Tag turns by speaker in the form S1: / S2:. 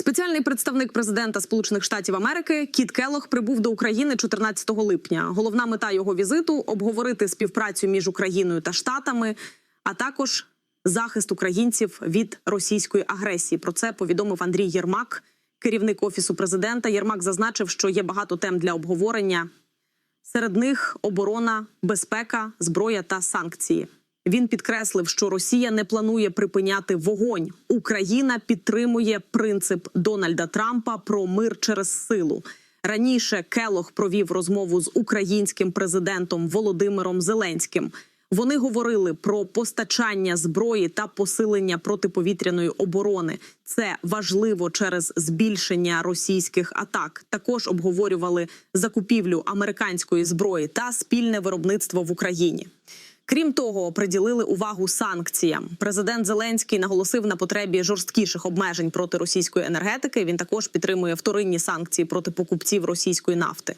S1: Спеціальний представник президента Сполучених Штатів Америки Кіт Келох прибув до України 14 липня. Головна мета його візиту обговорити співпрацю між Україною та Штатами, а також захист українців від російської агресії. Про це повідомив Андрій Єрмак, керівник офісу президента. Єрмак зазначив, що є багато тем для обговорення. Серед них оборона, безпека, зброя та санкції. Він підкреслив, що Росія не планує припиняти вогонь. Україна підтримує принцип Дональда Трампа про мир через силу. Раніше Келох провів розмову з українським президентом Володимиром Зеленським. Вони говорили про постачання зброї та посилення протиповітряної оборони. Це важливо через збільшення російських атак. Також обговорювали закупівлю американської зброї та спільне виробництво в Україні. Крім того, приділили увагу санкціям. Президент Зеленський наголосив на потребі жорсткіших обмежень проти російської енергетики. Він також підтримує вторинні санкції проти покупців російської нафти.